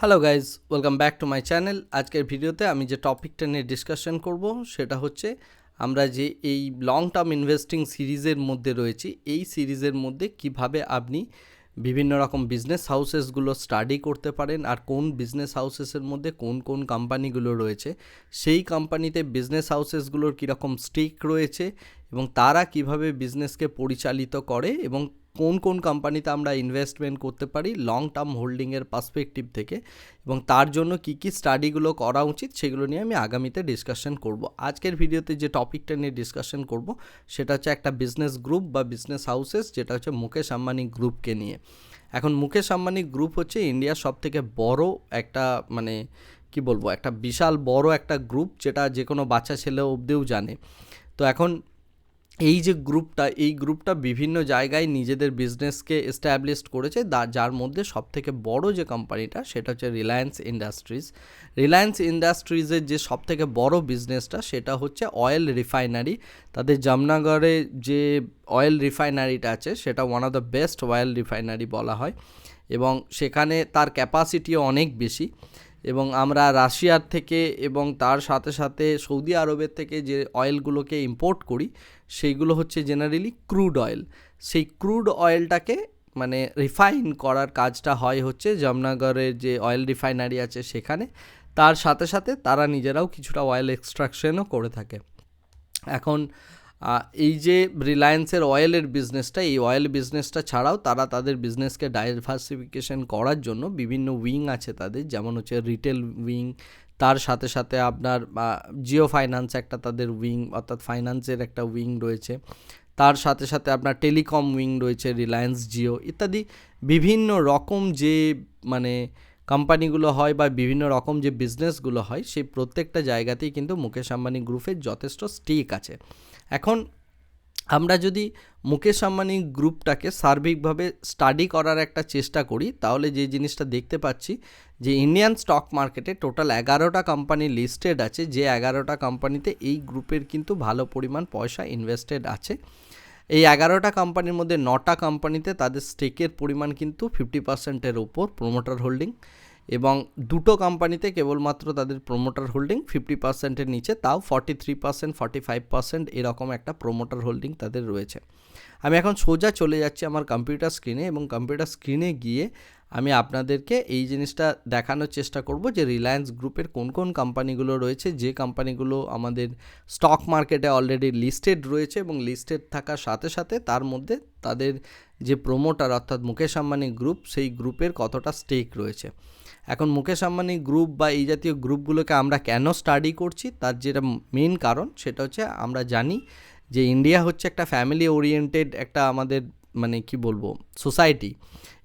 Hello guys welcome back to my channel আজকের ভিডিওতে আমি যে টপিকটা নিয়ে ডিসকাশন করব, সেটা হচ্ছে আমরা যে এই লং টার্ম ইনভেস্টিং সিরিজের মধ্যে রয়েছি, এই সিরিজের মধ্যে কীভাবে আপনি বিভিন্ন রকম বিজনেস হাউসেসগুলো স্টাডি করতে পারেন আর কোন বিজনেস হাউসেসের মধ্যে কোন কোন কোম্পানিগুলো রয়েছে, সেই কোম্পানিতে বিজনেস হাউসেসগুলোর কীরকম স্টেক রয়েছে এবং তারা কীভাবে বিজনেসকে পরিচালিত করে এবং কোন কোন কোম্পানিতে আমরা ইনভেস্টমেন্ট করতে পারি লং টার্ম হোল্ডিংয়ের পার্সপেক্টিভ থেকে এবং তার জন্য কী কী স্টাডিগুলো করা উচিত সেগুলো নিয়ে আমি আগামীতে ডিসকাশন করব। আজকের ভিডিওতে যে টপিকটা নিয়ে ডিসকাশন করব সেটা হচ্ছে একটা বিজনেস গ্রুপ বা বিজনেস হাউসেস যেটা হচ্ছে মুকেশ আম্বানি গ্রুপকে নিয়ে। এখন মুকেশ আম্বানি গ্রুপ হচ্ছে ইন্ডিয়ার সব থেকে বড় একটা মানে কি বলব একটা বিশাল বড় একটা গ্রুপ যেটা যে কোনো বাচ্চা ছেলে অবধিও জানে। তো এখন এই যে গ্রুপটা, এই গ্রুপটা বিভিন্ন জায়গায় নিজেদের বিজনেসকে এস্টাবলিশ করেছে। যার মধ্যে সবথেকে বড় যে কোম্পানিটা সেটা হচ্ছে রিলায়েন্স ইন্ডাস্ট্রিজ রিলায়েন্স ইন্ডাস্ট্রিজের যে সবথেকে বড় বিজনেসটা সেটা হচ্ছে অয়েল রিফাইনারি তাদের জামনগরে যে অয়েল রিফাইনারিটা আছে, সেটা one of the best oil refinery বলা হয়। এবং সেখানে তার ক্যাপাসিটিও অনেক বেশি। এবং আমরা রাশিয়ার থেকে এবং তার সাথে সাথে সৌদি আরবের থেকে যে অয়েলগুলোকে ইম্পোর্ট করি সেইগুলো হচ্ছে জেনারেলি ক্রুড অয়েল সেই ক্রুড অয়েলটাকে মানে রিফাইন করার কাজটা হয় হচ্ছে জামনগরের যে অয়েল রিফাইনারি আছে সেখানে। তার সাথে সাথে তারা নিজেরাও কিছুটা অয়েল এক্সট্রাকশনও করে থাকে। এখন এই যে রিলায়েন্সের অয়েলের বিজনেসটা এই অয়েল বিজনেসটা ছাড়াও তারা তাদের বিজনেসকে ডাইভার্সিফিকেশন করার জন্য বিভিন্ন উইং আছে তাদের, যেমন হচ্ছে রিটেল উইং তার সাথে সাথে আপনার জিও ফাইন্যান্স একটা তাদের উইং অর্থাৎ ফাইন্যান্সের একটা উইং রয়েছে। তার সাথে সাথে আপনার টেলিকম উইং রয়েছে রিলায়েন্স জিও ইত্যাদি। বিভিন্ন রকম যে মানে কোম্পানিগুলো হয় বা বিভিন্ন রকম যে বিজনেসগুলো হয়, সেই প্রত্যেকটা জায়গাতেই কিন্তু মুকেশ আম্বানি গ্রুপের যথেষ্ট স্টিক আছে। এখন আমরা যদি মুকেশ আম্বানি গ্রুপটাকে সার্বিকভাবে স্টাডি করার একটা চেষ্টা করি, তাহলে যে জিনিসটা দেখতে পাচ্ছি যে ইন্ডিয়ান স্টক মার্কেটে টোটাল এগারোটা কোম্পানি লিস্টেড আছে, যে এগারোটা কোম্পানিতে এই গ্রুপের কিন্তু ভালো পরিমাণ পয়সা ইনভেস্টেড আছে। এই এগারোটা কোম্পানির মধ্যে নটা কোম্পানিতে তাদের স্টেকের পরিমাণ কিন্তু ফিফটি পার্সেন্টের ওপর, প্রোমোটার হোল্ডিং। এবং দুটো কোম্পানিতে কেবলমাত্র তাদের প্রোমোটার হোল্ডিং ফিফটি পার্সেন্টের নিচে, তাও forty three percent forty five percent এরকম একটা প্রোমোটার হোল্ডিং তাদের রয়েছে। আমি এখন সোজা চলে যাচ্ছি আমার কম্পিউটার স্ক্রিনে এবং কম্পিউটার স্ক্রিনে গিয়ে আমি আপনাদেরকে এই জিনিসটা দেখানোর চেষ্টা করব যে রিলায়েন্স গ্রুপের কোন কোন কোম্পানিগুলো রয়েছে, যে কোম্পানিগুলো আমাদের স্টক মার্কেটে অলরেডি লিস্টেড রয়েছে এবং লিস্টেড থাকার সাথে সাথে তার মধ্যে তাদের যে প্রোমোটার অর্থাৎ মুকেশ আম্বানি গ্রুপ সেই গ্রুপের কতটা স্টেক রয়েছে। এখন মুকেশ আম্বানি গ্রুপ বা এই জাতীয় গ্রুপগুলোকে আমরা কেন স্টাডি করছি, তার যেটা মেন কারণ সেটা হচ্ছে আমরা জানি যে ইন্ডিয়া হচ্ছে একটা ফ্যামিলি ওরিয়েন্টেড একটা আমাদের মানে কি বলব সোসাইটি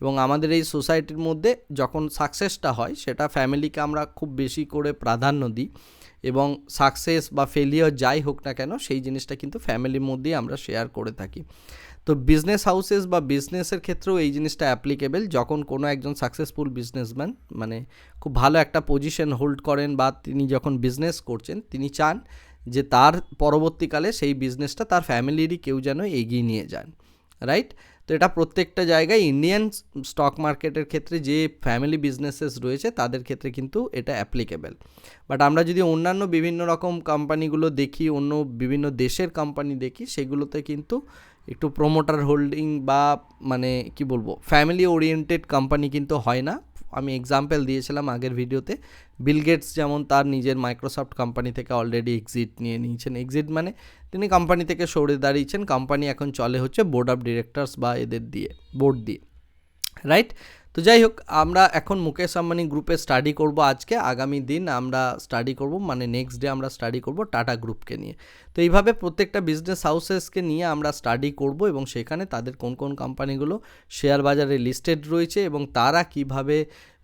এবং আমাদের এই সোসাইটির মধ্যে যখন সাকসেসটা হয় সেটা ফ্যামিলিকে আমরা খুব বেশি করে প্রাধান্য দিই এবং সাকসেস বা ফেলিওর যাই হোক না কেন সেই জিনিসটা কিন্তু ফ্যামিলির মধ্যেই আমরা শেয়ার করে থাকি। তো বিজনেস হাউসেস বা বিজনেসের ক্ষেত্রেও এই জিনিসটা অ্যাপ্লিকেবল যখন কোনো একজন সাকসেসফুল বিজনেসম্যান মানে খুব ভালো একটা পজিশন হোল্ড করেন বা তিনি যখন বিজনেস করছেন, তিনি চান যে তার পরবর্তীকালে সেই বিজনেসটা তার ফ্যামিলিরই কেউ যেন এগিয়ে নিয়ে যান রাইট তো এটা প্রত্যেকটা জায়গায় ইন্ডিয়ান স্টক মার্কেটের ক্ষেত্রে যে ফ্যামিলি বিজনেসেস রয়েছে, তাদের ক্ষেত্রে কিন্তু এটা অ্যাপ্লিকেবল বাট আমরা যদি অন্যান্য বিভিন্ন রকম কোম্পানিগুলো দেখি, অন্য বিভিন্ন দেশের কোম্পানি দেখি, সেগুলোতে কিন্তু একটু প্রোমোটার হোল্ডিং বা মানে কি বলব ফ্যামিলি ওরিয়েন্টেড কোম্পানি কিন্তু হয় না। আমি এক্সাম্পল দিয়েছিলাম আগের ভিডিওতে বিল গেটস যেমন তার নিজের মাইক্রোসফট কোম্পানি থেকে অলরেডি এক্সিট নিয়ে নিয়েছেন। এক্সিট মানে তিনি কোম্পানি থেকে সরে দাঁড়িয়েছেন। কোম্পানি এখন চলে হচ্ছে বোর্ড অফ ডিরেক্টরস বা এদের দিয়ে বোর্ড দিয়ে। রাইট তো যাই হোক আমরা এখন মুকেশ আম্বানি গ্রুপে স্টাডি করব আজকে। আগামী দিন আমরা স্টাডি করব মানে নেক্সট ডে আমরা স্টাডি করব টাটা গ্রুপকে নিয়ে। তো এইভাবে প্রত্যেকটা বিজনেস হাউসেসকে নিয়ে আমরা স্টাডি করব এবং সেখানে তাদের কোন কোন কোম্পানিগুলো শেয়ার বাজারে লিস্টেড রয়েছে এবং তারা কীভাবে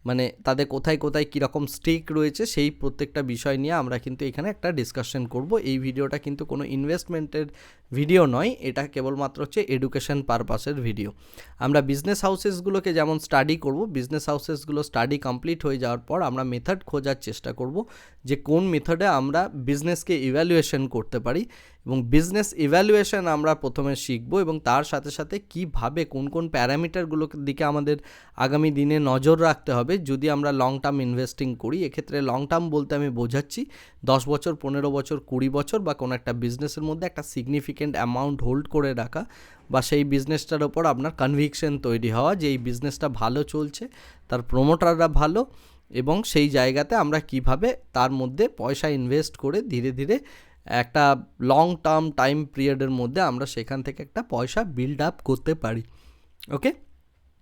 মানে তাদের কোথায় কোথায় কীরকম স্টেক রয়েছে সেই প্রত্যেকটা বিষয় নিয়ে আমরা কিন্তু এখানে একটা ডিসকাশন করব। এই ভিডিওটা কিন্তু কোনো ইনভেস্টমেন্টের ভিডিও নয়, এটা কেবলমাত্র হচ্ছে এডুকেশন পারপাসের ভিডিও আমরা বিজনেস হাউসেসগুলোকে যেমন স্টাডি করব বিজনেস হাউসেসগুলো স্টাডি কমপ্লিট হয়ে যাওয়ার পর আমরা মেথড খোঁজার চেষ্টা করব যে কোন মেথডে আমরা বিজনেসকে ইভ্যালুয়েশন করতে পারি। এবং বিজনেস ইভ্যালুয়েশন আমরা প্রথমে শিখব এবং তার সাথে সাথে কীভাবে কোন কোন প্যারামিটারগুলোর দিকে আমাদের আগামী দিনে নজর রাখতে হবে যদি আমরা লং টার্ম ইনভেস্টিং করি, এক্ষেত্রে লং টার্ম বলতে আমি বোঝাচ্ছি দশ বছর, পনেরো বছর, কুড়ি বছর বা কোনো একটা বিজনেসের মধ্যে একটা সিগনিফিকেন্ট অ্যামাউন্ট হোল্ড করে রাখা বা সেই বিজনেসটার ওপর আপনার কনভিকশন তৈরি হওয়া যে এই বিজনেসটা ভালো চলছে, তার প্রোমোটাররা ভালো এবং সেই জায়গাতে আমরা কীভাবে তার মধ্যে পয়সা ইনভেস্ট করে ধীরে ধীরে একটা লং টার্ম টাইম পিরিয়ডের মধ্যে আমরা সেখান থেকে একটা পয়সা বিল্ড আপ করতে পারি ওকে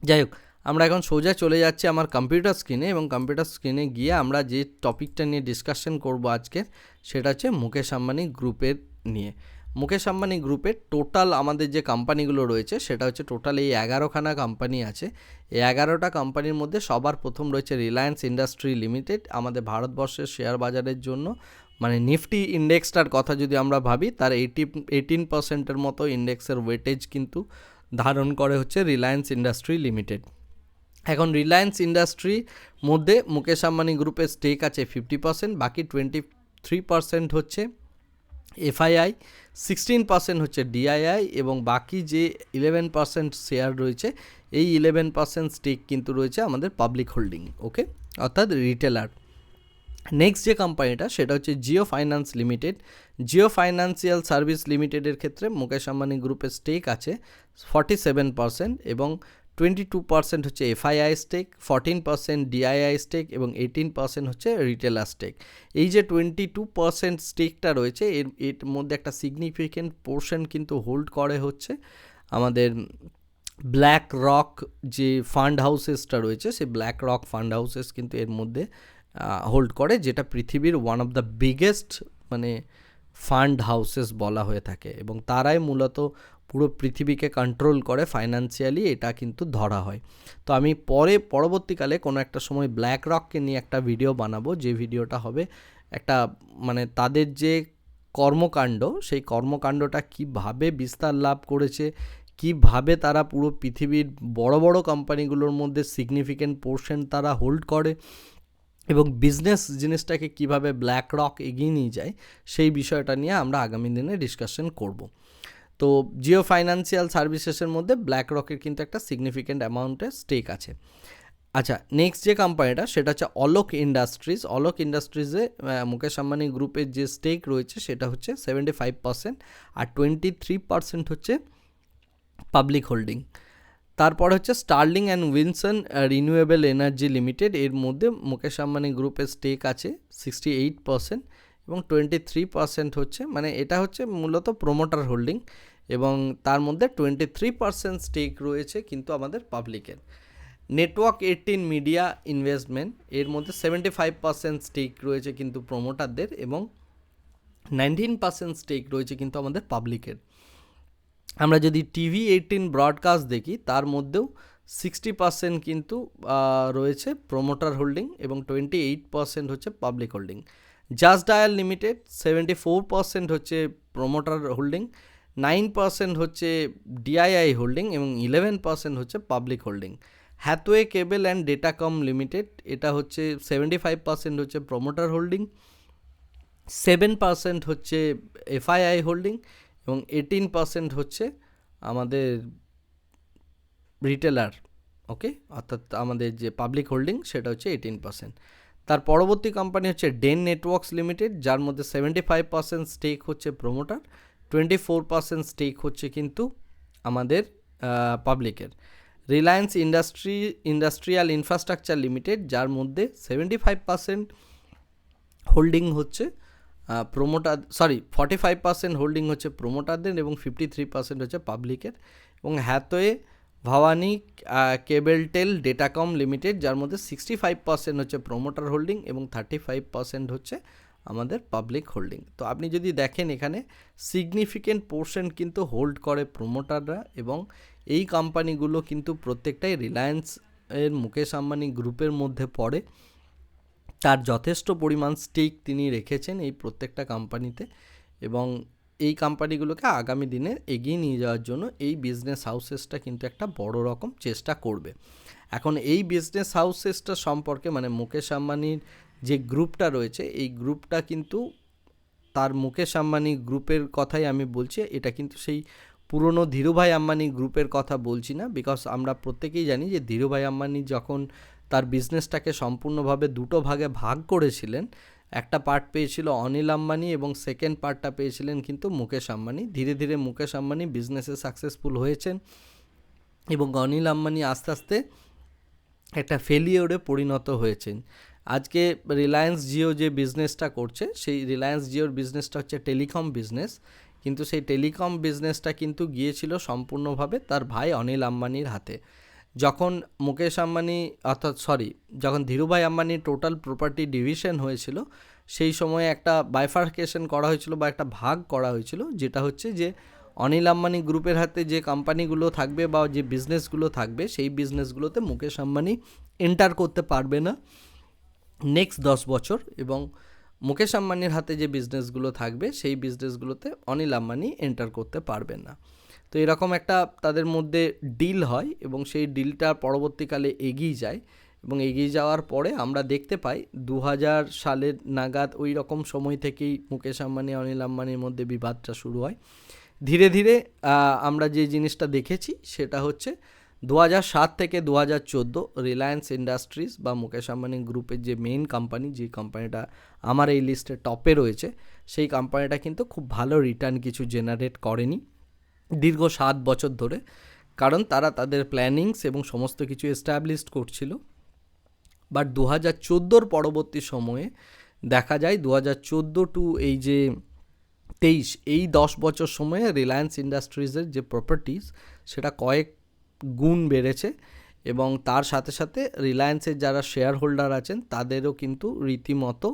যাই হোক, আমরা এখন সোজা চলে যাচ্ছি আমার কম্পিউটার স্ক্রিনে এবং কম্পিউটার স্ক্রিনে গিয়ে আমরা যে টপিকটা নিয়ে ডিসকাশন করব আজকে, সেটা হচ্ছে মুকেশ আম্বানি গ্রুপের নিয়ে। মুকেশ আম্বানি গ্রুপের টোটাল আমাদের যে কোম্পানিগুলো রয়েছে, সেটা হচ্ছে টোটাল এই এগারোখানা কোম্পানি আছে। এই এগারোটা কোম্পানির মধ্যে সবার প্রথম রয়েছে রিলায়েন্স ইন্ডাস্ট্রি লিমিটেড আমাদের ভারতবর্ষের শেয়ার বাজারের জন্য। মানে নিফটি ইন্ডেক্সটার কথা যদি আমরা ভাবি, তার এইটি এইটিন পার্সেন্টের মতো ইন্ডেক্সের ওয়েটেজ কিন্তু ধারণ করে হচ্ছে রিলায়েন্স ইন্ডাস্ট্রি লিমিটেড এখন রিলায়েন্স ইন্ডাস্ট্রির মধ্যে মুকেশ আম্বানি গ্রুপের স্টেক আছে ফিফটি পার্সেন্ট বাকি টোয়েন্টি থ্রি পার্সেন্ট হচ্ছে এফআইআই সিক্সটিন পার্সেন্ট হচ্ছে ডিআইআই এবং বাকি যে ইলেভেন পার্সেন্ট শেয়ার রয়েছে, এই ইলেভেন পার্সেন্ট স্টেক কিন্তু রয়েছে আমাদের পাবলিক হোল্ডিং ওকে অর্থাৎ রিটেলার নেক্সট যে কোম্পানিটা সেটা হচ্ছে Jio finance limited Jio financial service লিমিটেডের ক্ষেত্রে মুকেশ আম্বানি গ্রুপের স্টেক আছে ফর্টি সেভেন পার্সেন্ট এবং টোয়েন্টি টু পার্সেন্ট হচ্ছে FII stake fourteen percent DII stake এবং এইটিন পার্সেন্ট হচ্ছে রিটেলার স্টেক এই যে টোয়েন্টি টু পার্সেন্ট স্টেকটা রয়েছে, এর এর মধ্যে একটা সিগনিফিকেন্ট পোর্শন কিন্তু হোল্ড করে হচ্ছে আমাদের ব্ল্যাক রক যে ফান্ড হাউসেসটা রয়েছে, সেই ব্ল্যাক রক ফান্ড হাউসেস কিন্তু এর মধ্যে হোল্ড করে, যেটা পৃথিবীর ওয়ান অফ দ্য বিগেস্ট মানে ফান্ড হাউসেস বলা হয়ে থাকে। এবং তারাই মূলত পুরো পৃথিবীকে কন্ট্রোল করে ফাইন্যান্সিয়ালি এটা কিন্তু ধরা হয়। তো আমি পরে, পরবর্তীকালে কোনো একটা সময় ব্ল্যাক রককে নিয়ে একটা ভিডিও বানাবো, যে ভিডিওটা হবে একটা মানে তাদের যে কর্মকাণ্ড, সেই কর্মকাণ্ডটা কীভাবে বিস্তার লাভ করেছে, কীভাবে তারা পুরো পৃথিবীর বড় বড় কোম্পানিগুলোর মধ্যে সিগনিফিকেন্ট পোর্শন তারা হোল্ড করে এবং বিজনেস জিনিসটাকে কীভাবে ব্ল্যাক রক এগিয়ে নিয়ে যায়, সেই বিষয়টা নিয়ে আমরা আগামী দিনে ডিসকাশন করব। তো জিও ফাইন্যান্সিয়াল সার্ভিসেসের মধ্যে ব্ল্যাক রকের কিন্তু একটা সিগনিফিক্যান্ট অ্যামাউন্টের স্টেক আছে। আচ্ছা নেক্সট যে কোম্পানিটা সেটা হচ্ছে অলোক ইন্ডাস্ট্রিজ অলোক ইন্ডাস্ট্রিজে মুকেশ আম্বানি গ্রুপের যে স্টেক রয়েছে, সেটা হচ্ছে সেভেন্টি ফাইভ পার্সেন্ট আর টোয়েন্টি থ্রি পার্সেন্ট হচ্ছে পাবলিক হোল্ডিং তারপর হচ্ছে Sterling and Wilson renewable energy limited এর মধ্যে মুকেশ আম্বানি গ্রুপের স্টেক আছে সিক্সটি এইট পার্সেন্ট এবং টোয়েন্টি থ্রি পার্সেন্ট হচ্ছে মানে এটা হচ্ছে মূলত প্রোমোটার হোল্ডিং এবং তার মধ্যে টোয়েন্টি থ্রি পার্সেন্ট স্টেক রয়েছে কিন্তু আমাদের পাবলিকের নেটওয়ার্ক এইটিন মিডিয়া ইনভেস্টমেন্ট এর মধ্যে সেভেন্টি ফাইভ পার্সেন্ট স্টেক রয়েছে কিন্তু প্রোমোটারদের এবং নাইনটিন পার্সেন্ট স্টেক রয়েছে কিন্তু আমাদের পাবলিকের আমরা যদি টিভি এইটিন ব্রডকাস্ট দেখি, তার মধ্যেও সিক্সটি পার্সেন্ট কিন্তু রয়েছে প্রোমোটার হোল্ডিং এবং টোয়েন্টি এইট পার্সেন্ট হচ্ছে public holding just dial limited seventy four percent হচ্ছে প্রোমোটার হোল্ডিং নাইন পার্সেন্ট হচ্ছে ডিআইআই হোল্ডিং এবং ইলেভেন পার্সেন্ট হচ্ছে public holding Hathway cable and Datacom limited এটা হচ্ছে সেভেন্টি ফাইভ পার্সেন্ট হচ্ছে promoter holding seven percent হচ্ছে FII holding এবং eighteen percent হচ্ছে আমাদের রিটেলার ওকে অর্থাৎ আমাদের যে পাবলিক হোল্ডিং সেটা হচ্ছে এইটিন পার্সেন্ট তার পরবর্তী কোম্পানি হচ্ছে ডেন নেটওয়ার্কস লিমিটেড যার মধ্যে সেভেন্টি ফাইভ পার্সেন্ট স্টেক হচ্ছে promoter twenty four percent stake হচ্ছে কিন্তু আমাদের পাবলিকের Reliance industry industrial infrastructure limited যার মধ্যে সেভেন্টি ফাইভ পার্সেন্ট হোল্ডিং হচ্ছে promoter sorry forty five percent holding হচ্ছে প্রোমোটারদের এবং ফিফটি থ্রি পার্সেন্ট হচ্ছে পাবলিকের এবং Hathway Bhawani Cabletel Datacom limited যার মধ্যে সিক্সটি ফাইভ পার্সেন্ট হচ্ছে প্রোমোটার হোল্ডিং এবং থার্টি ফাইভ পার্সেন্ট হচ্ছে আমাদের পাবলিক হোল্ডিং তো আপনি যদি দেখেন এখানে সিগনিফিকেন্ট পোর্শন কিন্তু হোল্ড করে প্রোমোটাররা এবং এই কোম্পানিগুলো কিন্তু প্রত্যেকটাই রিলায়েন্স এর মুকেশ আম্বানি গ্রুপের মধ্যে পড়ে। তার যথেষ্ট পরিমাণ স্টেক তিনি রেখেছেন এই প্রত্যেকটা কোম্পানিতে এবং এই কোম্পানিগুলোকে আগামী দিনে এগিয়ে নিয়ে যাওয়ার জন্য এই বিজনেস হাউসেসটা কিন্তু একটা বড় রকম চেষ্টা করবে। এখন এই বিজনেস হাউসেসটা সম্পর্কে মানে মুকেশ আম্বানির যে গ্রুপটা রয়েছে, এই গ্রুপটা কিন্তু তার মুকেশ আম্বানি গ্রুপের কথাই আমি বলছি, এটা কিন্তু সেই পুরনো ধীরুভাই আম্বানি গ্রুপের কথা বলছি না বিকজ আমরা প্রত্যেকেই জানি যে ধীরুভাই আম্বানি যখন তার বিজনেসটাকে সম্পূর্ণভাবে দুটো ভাগে ভাগ করেছিলেন। একটা পার্ট পেয়েছিল অনিল আম্বানি এবং সেকেন্ড পার্টটা পেয়েছিলেন কিন্তু মুকেশ আম্বানি। ধীরে ধীরে মুকেশ আম্বানি বিজনেসে সাকসেসফুল হয়েছেন এবং অনিল আম্বানি আস্তে আস্তে একটা ফেলিওরে পরিণত হয়েছেন। আজকে রিলায়েন্স জিও যে বিজনেসটা করছে, সেই রিলায়েন্স জিওর বিজনেসটা হচ্ছে টেলিকম বিজনেস কিন্তু সেই টেলিকম বিজনেসটা কিন্তু গিয়েছিল সম্পূর্ণভাবে তার ভাই অনিল আম্বানির হাতে। যখন মুকেশ আম্বানি, অর্থাৎ সরি, যখন ধীরুভাই আম্বানির টোটাল প্রপার্টি ডিভিশন হয়েছিল, সেই সময় একটা বাইফার্কেশন করা হয়েছিল বা একটা ভাগ করা হয়েছিল, যেটা হচ্ছে যে অনিল আম্বানি গ্রুপের হাতে যে কোম্পানিগুলো থাকবে বা যে বিজনেসগুলো থাকবে, সেই বিজনেসগুলোতে মুকেশ আম্বানি এন্টার করতে পারবে না নেক্সট দশ বছর এবং মুকেশ আম্বানির হাতে যে বিজনেসগুলো থাকবে, সেই বিজনেসগুলোতে অনিল আম্বানি এন্টার করতে পারবেন না। তো এরকম একটা তাদের মধ্যে ডিল হয় এবং সেই ডিলটা পরবর্তীকালে এগিয়ে যায় এবং এগিয়ে যাওয়ার পরে আমরা দেখতে পাই দু হাজার সালের নাগাদ ওই রকম সময় থেকেই মুকেশ আম্বানি, অনিল আম্বানির মধ্যে বিবাদটা শুরু হয়। ধীরে ধীরে আমরা যে জিনিসটা দেখেছি সেটা হচ্ছে দু সাত থেকে দু হাজার চোদ্দ রিলায়েন্স ইন্ডাস্ট্রিজ বা মুকেশ আম্বানি গ্রুপের যে মেইন কোম্পানি যে কোম্পানিটা আমার এই লিস্টে টপে রয়েছে, সেই কোম্পানিটা কিন্তু খুব ভালো রিটার্ন কিছু জেনারেট করেনি। দীর্ঘ সাত বছর ধরে, কারণ তারা তাদের প্ল্যানিংস এবং সমস্ত কিছু এস্টাবলিশড করছিল। বাট দু হাজার চোদ্দোর পরবর্তী সময়ে দেখা যায় দু হাজার চোদ্দ টু এই যে তেইশ, এই দশ বছর সময়ে রিলায়েন্স ইন্ডাস্ট্রিজের যে প্রপার্টিজ সেটা কয়েক গুণ বেড়েছে এবং তার সাথে সাথে রিলায়েন্সের যারা শেয়ার হোল্ডার আছেন, তাদেরও কিন্তু রীতিমতো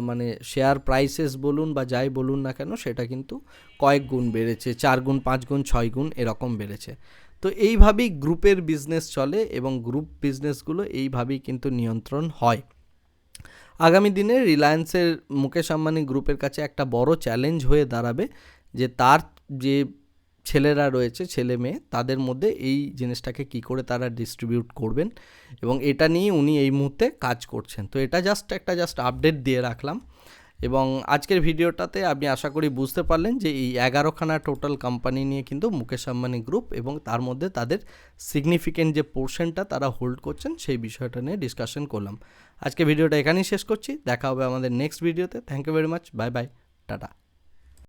মানে শেয়ার প্রাইসেস বলুন বা যাই বলুন না কেন, সেটা কিন্তু কয়েক গুণ বেড়েছে, চার গুণ, পাঁচ গুণ, ছয় গুণ এরকম বেড়েছে। তো এইভাবেই গ্রুপের বিজনেস চলে এবং গ্রুপ বিজনেসগুলো এইভাবেই কিন্তু নিয়ন্ত্রণ হয়। আগামী দিনে রিলায়েন্সের মুকেশ আম্বানি গ্রুপের কাছে একটা বড় চ্যালেঞ্জ হয়ে দাঁড়াবে যে তার যে ছেলেরা রয়েছে, ছেলে মেয়ে, তাদের মধ্যে এই জিনিসটাকে কি করে তারা ডিস্ট্রিবিউট করবেন এবং এটা নিয়ে উনি এই মুহূর্তে কাজ করছেন। তো এটা জাস্ট একটা জাস্ট আপডেট দিয়ে রাখলাম এবং আজকের ভিডিওটাতে আপনি আশা করি বুঝতে পারলেন যে এই এগারোখানা টোটাল কোম্পানি নিয়ে কিন্তু মুকেশ আম্বানি গ্রুপ এবং তার মধ্যে তাদের সিগনিফিকেন্ট যে পোর্শনটা তারা হোল্ড করছেন সেই বিষয়টা নিয়ে ডিসকাশন করলাম। আজকে ভিডিওটা এখানেই শেষ করছি, দেখা হবে আমাদের নেক্সট ভিডিওতে thank you very much bye bye tata.